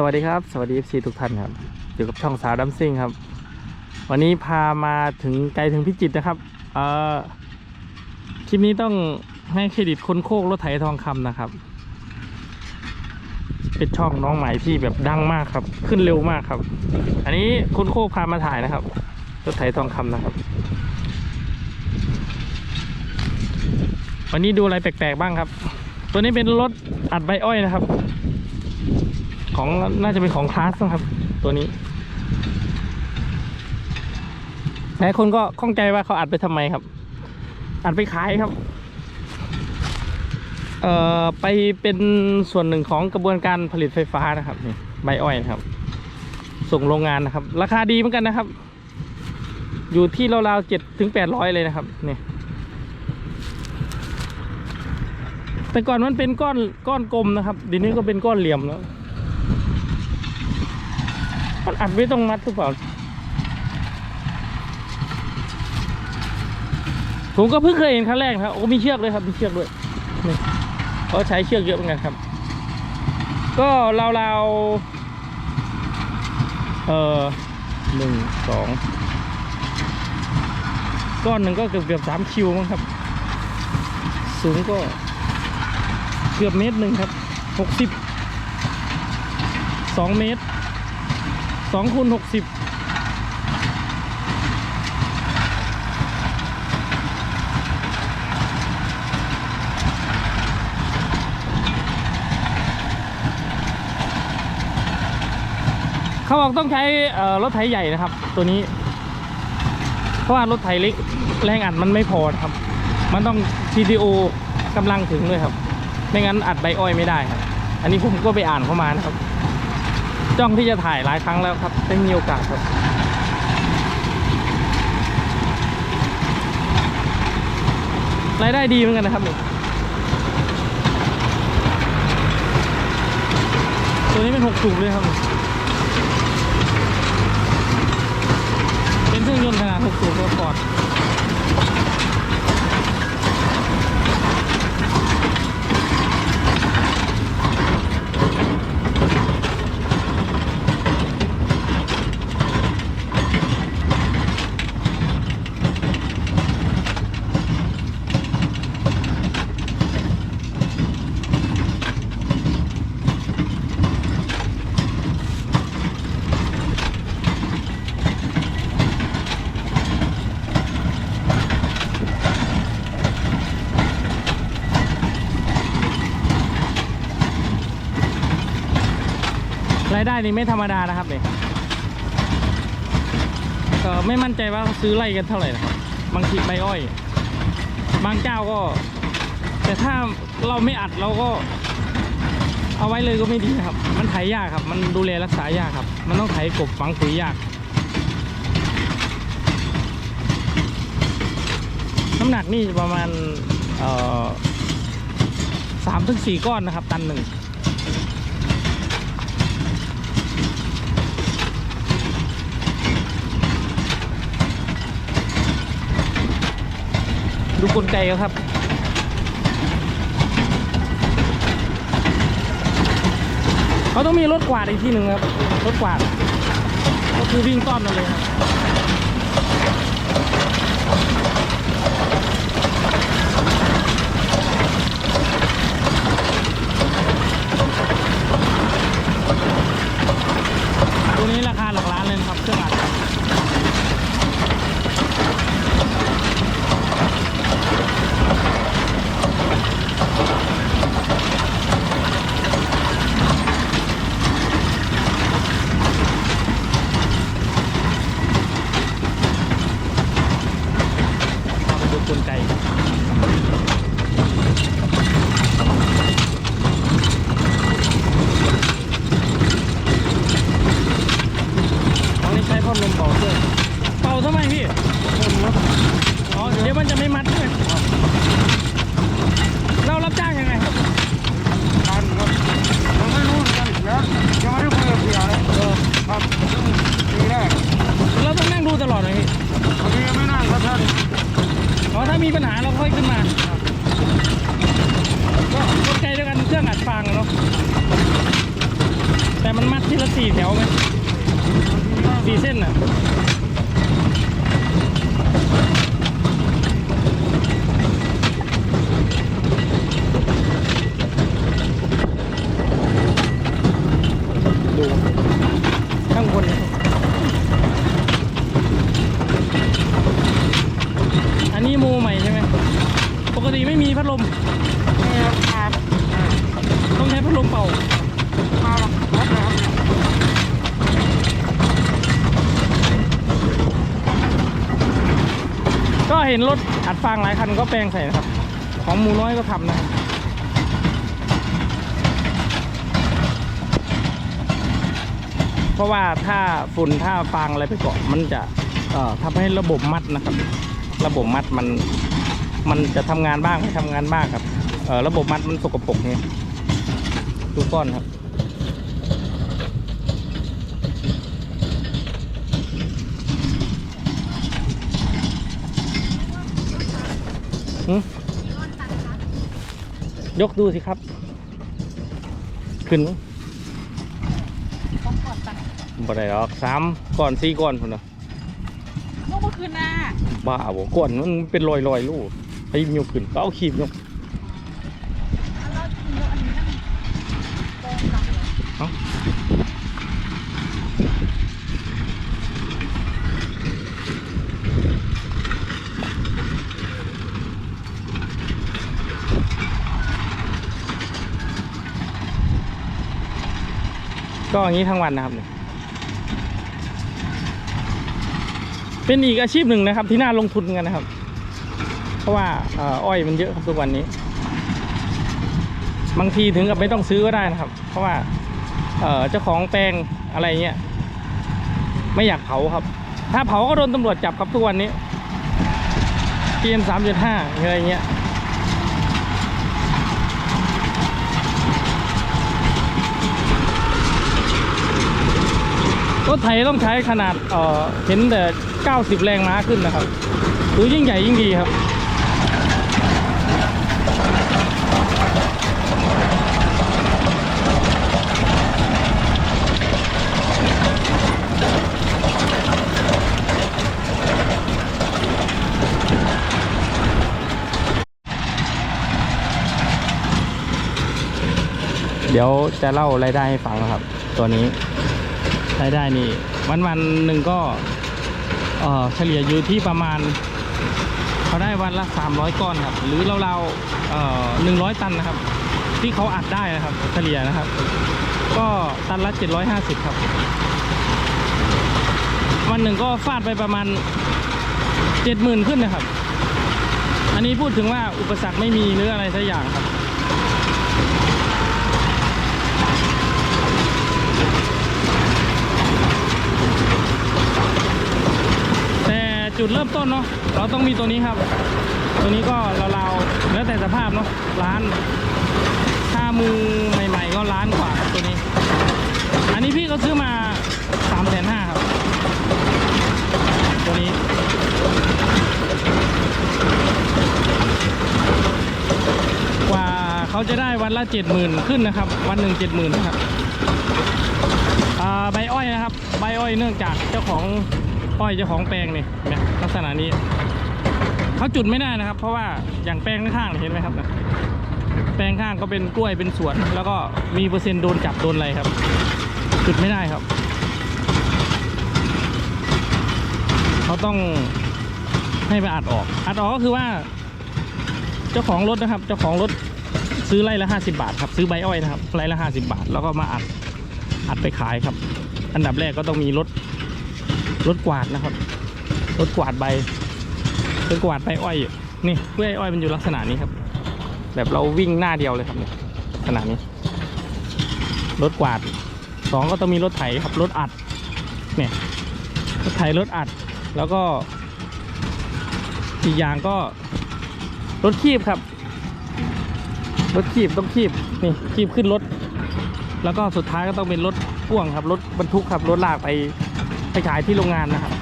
สวัสดีครับ สวัสดี FC ทุกท่านครับอยู่กับช่องสาวดัมซิ่งครับ วันนี้พามาถึงไกลถึงพิจิตรนะครับเอ่อคลิปนี้ต้องให้เครดิตคนโคกรถไถทองคำนะครับ เป็นช่องน้องใหม่ที่แบบดังมากครับ ขึ้นเร็วมากครับ อันนี้คนโคกพามาถ่ายนะครับ รถไถทองคำนะครับ วันนี้ดูอะไรแปลกๆบ้างครับ ตัวนี้เป็นรถอัดใบอ้อยนะครับ ของน่าจะเป็นของคลาสนะครับ ตัวนี้หลายคนก็ข้องใจว่าเขาอัดไปทำไมครับ อัดไปขายครับ เอ่อไปเป็นส่วนหนึ่งของกระบวนการผลิตไฟฟ้านะครับนี่ใบอ้อยนะครับ ส่งโรงงานนะครับ ราคาดีเหมือนกันนะครับ อยู่ที่ราวๆเจ็ดถึงแปดร้อยเลยนะครับนี่แต่ก่อนมันเป็นก้อนก้อนกลมนะครับเดียวนี้ก็เป็นก้อนเหลี่ยมแล้วมัน อัดไม่ต้องมัดหรือเปล่าผมก็เพิ่งเคยเห็นครั้งแรกครับโอ้มีเชือกเลยครับมีเชือกด้วยนี่เขาใช้เชือกเยอะเหมือนกันครับ ก็ราวๆเอ่อหนึ่งสองก้อนหนึ่งก็เกือบเกือบสามคิวมั้งครับ สูงก็เกือบเมตรหนึ่งครับหกสิบสองเมตร สองคูณหกสิบเขาบอกต้องใช้รถไถใหญ่นะครับ ตัวนี้ เพราะว่ารถไถเล็กแรงอัดมันไม่พอครับ มันต้อง CTO กำลังถึงด้วยครับ ไม่งั้นอัดใบอ้อยไม่ได้ครับ อันนี้ผมก็ไปอ่านเข้ามานะครับ จ้องที่จะถ่ายหลายครั้งแล้วครับได้มีโอกาสครับ รายได้ดีเหมือนกันนะครับนี่ตัวนี้เป็นหกสูบเลยครับ เป็นเครื่องยนต์ขนาดหกสูบตัวฟอร์ด รายได้นี่ไม่ธรรมดานะครับเนี่ยก็ไม่มั่นใจว่าซื้อไล่กันเท่าไหร่นะครับ บางทีใบอ้อย บางเจ้าก็ แต่ถ้าเราไม่อัดเราก็ เอาไว้เลยก็ไม่ดีนะครับ มันไถยากครับ มันดูแลรักษายากครับ มันต้องไถกบฝังปุ๋ยยาก น้ำหนักนี่ประมาณสามถึงสี่ก้อนนะครับ ตันหนึ่ง ดูกลไกครับ เขาต้องมีรถกวาดอีกที่หนึ่งครับ รถกวาด ก็คือวิ่งต้อนมาเลยครับัดใช่เรารับจ้างยังไงการครัไม่รู้เหมือนกันนะยังไม่ได้คุยกับเสียเลยครับดึงดีแรกเราต้องนั่งดูตลอดเลยพี่บางทีไม่นั่งครับท่านเพราะถ้ามีปัญหาเราค่อยขึ้นมา ก็ใจด้วยกันเครื่องอัดฟังเนาะแต่มันมัดทีละสี่แถวไหมสี่เส้นอะ เห็นรถอัดฟางหลายคันก็แปลงใส่นะครับ ของมูน้อยก็ทำนะครับเพราะว่าถ้าฝุ่นถ้าฟางอะไรไปเกาะมันจะเอ่อทำให้ระบบมัดนะครับ ระบบมัดมันมันจะทำงานบ้างไม่ทำงานบ้างครับเอ่อระบบมัดมันสกปรกเนี่ยดูก้อนครับ ยกดูสิครับ ขึ้นต้องก่อนตัดบ่ได้หรอกสามก่อนสี่ก่อนพุ่นนะเมื่อคืนน่ะบ้าบ่ก่อนมันเป็นรอยรอยๆลูกให้ยกขึ้นก็เอาขีบยกอันเราเยอะอันนี้นั่นโกงจังเลยเอ้า ก็อย่างนี้ทั้งวันนะครับ เป็นอีกอาชีพหนึ่งนะครับ ที่น่าลงทุนกันนะครับ เพราะว่าอ้อยมันเยอะครับทุกวันนี้ บางทีถึงกับไม่ต้องซื้อก็ได้นะครับ เพราะว่าเจ้าของแปลงอะไรเงี้ยไม่อยากเผาครับ ถ้าเผาก็โดนตำรวจจับครับทุกวันนี้เกมสามจุดห้าอะไรเงี้ย รถไถต้องใช้ขนาดเอ่อเห็นแต่ 90 แรงม้าขึ้นนะครับหรือยิ่งใหญ่ยิ่งดีครับเดี๋ยวจะเล่ารายได้ให้ฟังนะครับ ตัวนี้ รายได้นี่วันวันๆหนึ่งก็เเฉลี่ยอยู่ที่ประมาณเขาได้วันละ 300 ก้อนครับ หรือเราๆเอ่อ100ตันนะครับ ที่เขาอัดได้นะครับเฉลี่ยนะครับ ก็ตันละ 750 ครับ วันหนึ่งก็ฟาดไปประมาณ 70,000 ขึ้นนะครับ อันนี้พูดถึงว่าอุปสรรคไม่มีหรืออะไรสักอย่างครับ แต่ จุดเริ่มต้นเนาะเราต้องมีตัวนี้ครับ ตัวนี้ก็เราๆแล้วแต่สภาพเนาะล้านถ้ามือใหม่ ๆ ก็ล้านกว่าตัวนี้ อันนี้พี่ก็ซื้อมาสามแสนห้าครับตัวนี้กว่าเขาจะได้วันละเจ็ดหมื่นขึ้นนะครับ วันหนึ่งเจ็ดหมื่นครับอ่าใบอ้อยนะครับ ใบอ้อยเนื่องจากเจ้าของ อ้อยเจ้าของแปลงนี่นี่ยลักษณะนี้เขาจุดไม่ได้นะครับ เพราะว่าอย่างแปลงข้างๆเห็นไหมครับนะแปลงข้างก็เป็นกล้วยเป็นสวน แล้วก็มีเปอร์เซ็นต์โดนจับโดนอะไรครับ จุดไม่ได้ครับเขาต้องให้ไปอัดออก อัดออกก็คือว่า เจ้าของรถนะครับ เจ้าของรถซื้อไร่ละห้าสิบาทครับซื้อใบอ้อยนะครับไร่ละห้าสิบาท แล้วก็มาอัดอัดไปขายครับ อันดับแรกก็ต้องมีรถ รถกวาดนะครับ รถกวาดใบรถกวาดใบอ้อยนี่เพื่อให้อ้อยมันอยู่ลักษณะนี้ครับ แบบเราวิ่งหน้าเดียวเลยครับเนี่ยลักษณะนี้ รถกวาดสองก็ต้องมีรถไถครับรถอัดเนี่ยรถไถรถอัดแล้วก็อีกอย่างก็รถคีบครับ รถคีบต้องคีบนี่คีบขึ้นรถ แล้วก็สุดท้ายก็ต้องเป็นรถพ่วงครับ รถบรรทุกครับ รถลากไป ขายที่โรงงานนะครับ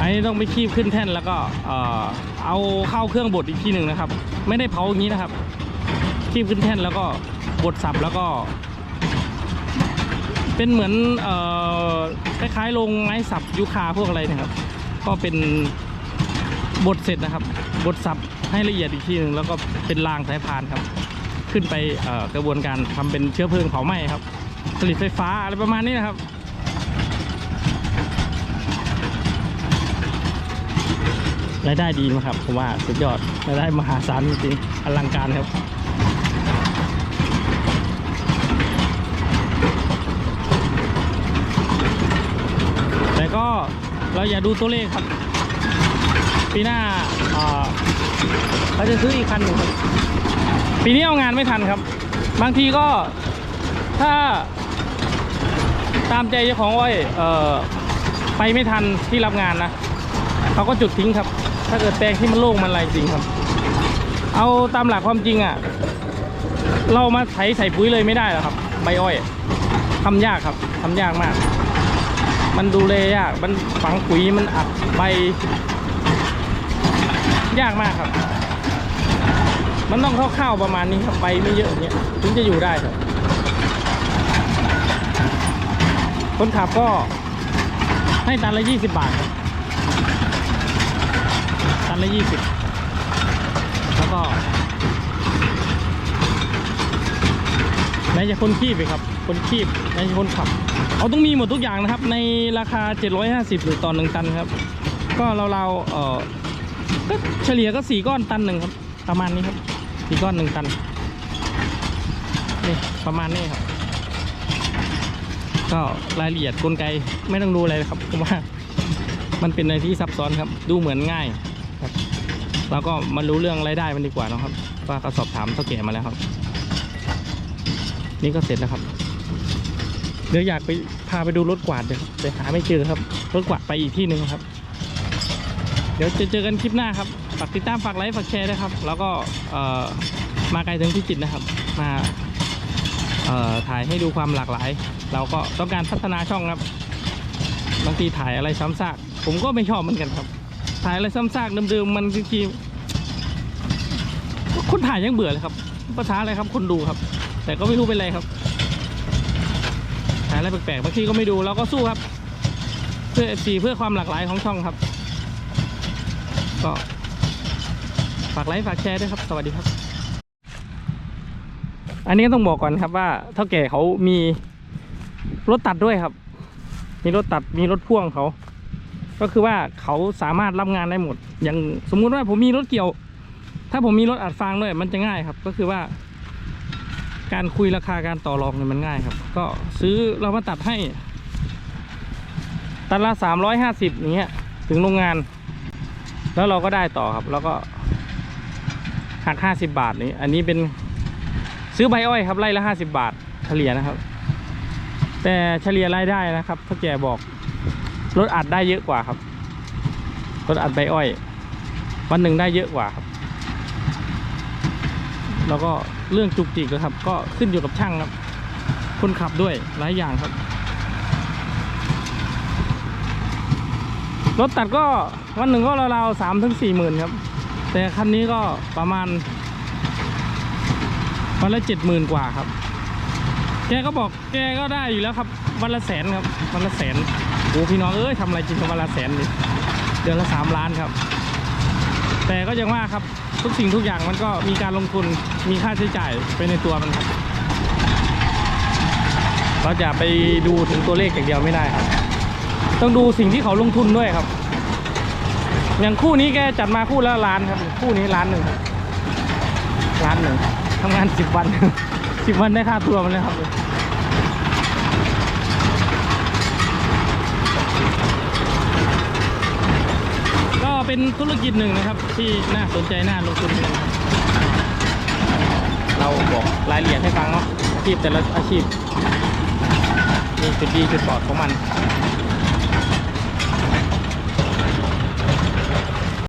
อันนี้ต้องไปคีบขึ้นแท่นแล้วก็เอาเข้าเครื่องบดอีกทีหนึ่งนะครับ ไม่ได้เผาอย่างนี้นะครับ คีบขึ้นแท่นแล้วก็บทสับแล้วก็ เป็นเหมือนออคล้ายๆลงไม้สับยูคาพวกอะไรนะครับ ก็เป็นบทเสร็จนะครับบทสับให้ละเอียดอีกทีหนึ่งแล้วก็เป็นรางสายพานครับ ขึ้นไปกระบวนการทำเป็นเชื้อเพลิงเผาไหม้ครับ ผลิตไฟฟ้าอะไรประมาณนี้นะครับ รายได้ดีมากครับผมว่าสุดยอดรายได้มหาศาลจริงอลังการครับแต่ก็เราอย่าดูตัวเลขครับ ปีหน้าเอ่อเราจะซื้ออีกคันหนึ่งครับปีนี้เอางานไม่ทันครับ บางทีก็ถ้า ตามใจเจ้าของอ้อยเอ่อไปไม่ทันที่รับงานนะเขาก็จุดทิ้งครับ ถ้าเกิดแปลงที่มันโล่งมันอะไรจริงครับ เอาตามหลักความจริงอะ เรามาไถใส่ปุ๋ยเลยไม่ได้หรอกครับ ใบอ้อยทำยากครับทำยากมาก มันดูแลยากมันฝังปุ๋ยมันอัดใบ ยากมากครับ มันต้องคร่าๆประมาณนี้ครับใบไม่เยอะอย่างเงี้ยถึงจะอยู่ได้ครับ คนขับก็ให้ตันละ 20 บาทครับตันละยี่สิบแล้วก็ไหนจะคนคีบอีกครับ คนคีบไหนจะคนขับ เอาต้องมีหมดทุกอย่างนะครับ ในราคา 750 หรือต่อหนึ่งตันครับ ก็เราๆเออก็เฉลี่ยก็สี่ก้อนตันหนึ่งครับ ประมาณนี้ครับสี่ก้อนหนึ่งตัน นี่ประมาณนี้ครับ ก็รายละเอียดกลไกไม่ต้องดูอะไรครับผมว่ามันเป็นอะไรที่ซับซ้อนครับ ดูเหมือนง่ายครับเราก็มารู้เรื่องรายได้มันดีกว่าเนะครับ ว่าเขาสอบถามเท่าแก่มาแล้วครับ นี่ก็เสร็จแล้วครับ เดี๋ยวอยากไปพาไปดูรถกวาดเดี๋ยวแต่หาไม่เจอครับรถกวาดไปอีกที่หนึ่งครับ เดี๋ยวจะเจอกันคลิปหน้าครับฝากติดตามฝากไลค์ฝากแชร์ด้วยครับ แล้วก็มาไกลถึงพิจิตรนะครับ มา ถ่ายให้ดูความหลากหลาย เราก็ต้องการพัฒนาช่องครับบางทีถ่ายอะไรซ้ำซากผมก็ไม่ชอบเหมือนกันครับ ถ่ายอะไรซ้ำซากเดิมๆมันบางทีคนถ่ายยังเบื่อเลยครับภาษาอะไรครับคนดูครับ แต่ก็ไม่รู้เป็นไรครับถ่ายอะไรแปลกๆบางทีก็ไม่ดูเราก็สู้ครับ เพื่อสีเพื่อความหลากหลายของช่องครับ ก็ฝากไลค์ฝากแชร์ด้วยครับ สวัสดีครับ อันนี้ต้องบอกก่อนครับว่าเท่าแก่เขามีรถตัดด้วยครับ มีรถตัดมีรถพ่วงเขา ก็คือว่าเขาสามารถรับงานได้หมด อย่างสมมุติว่าผมมีรถเกี่ยว ถ้าผมมีรถอัดฟางด้วยมันจะง่ายครับ ก็คือว่า การคุยราคาการต่อรองเนี่ยมันง่ายครับ ก็ซื้อเรามาตัดให้ ตันละสามร้อยห้าสิบอย่างเงี้ย ถึงโรงงาน แล้วเราก็ได้ต่อครับ แล้วก็หักห้าสิบบาทนี้ อันนี้เป็น ซื้อใบอ้อยครับไร่ละห้าสิบาทเฉลี่ยนะครับ แต่เฉลี่ยรายได้นะครับพ่อแกบอกรถอัดได้เยอะกว่าครับรถอัดใบอ้อย วันหนึ่งได้เยอะกว่าครับ แล้วก็เรื่องจุกจิกนะครับ ก็ขึ้นอยู่กับช่างครับ คนขับด้วยหลายอย่างครับรถตัดก็วันหนึ่งก็ราวๆสามถึงสี่หมื่นครับ แต่คันนี้ก็ประมาณ วันละเจ็ดหมื่นกว่าครับ แกก็บอกแกก็ได้อยู่แล้วครับ วันละแสนครับ วันละแสนโอ้พี่น้องเอ้ยทำอะไรจริงกับวันละแสนเดือนละสามล้านครับ แต่ก็ยังว่าครับทุกสิ่งทุกอย่างมันก็มีการลงทุนมีค่าใช้จ่ายไปในตัวมันครับเราจะไปดูถึงตัวเลขอย่างเดียวไม่ได้ครับ ต้องดูสิ่งที่เขาลงทุนด้วยครับ อย่างคู่นี้แกจัดมาคู่ละล้านครับ คู่นี้ล้านหนึ่งครับ ล้านหนึ่งทำงานสิบวันสิบวันได้ค่าตัวมันเลยครับก็เป็นธุรกิจหนึ่งนะครับ ที่น่าสนใจน่าลงทุนเราบอกรายละเอียดให้ฟังเนาะอาชีพแต่ละอาชีพมีจุดดีจุดบอดของมัน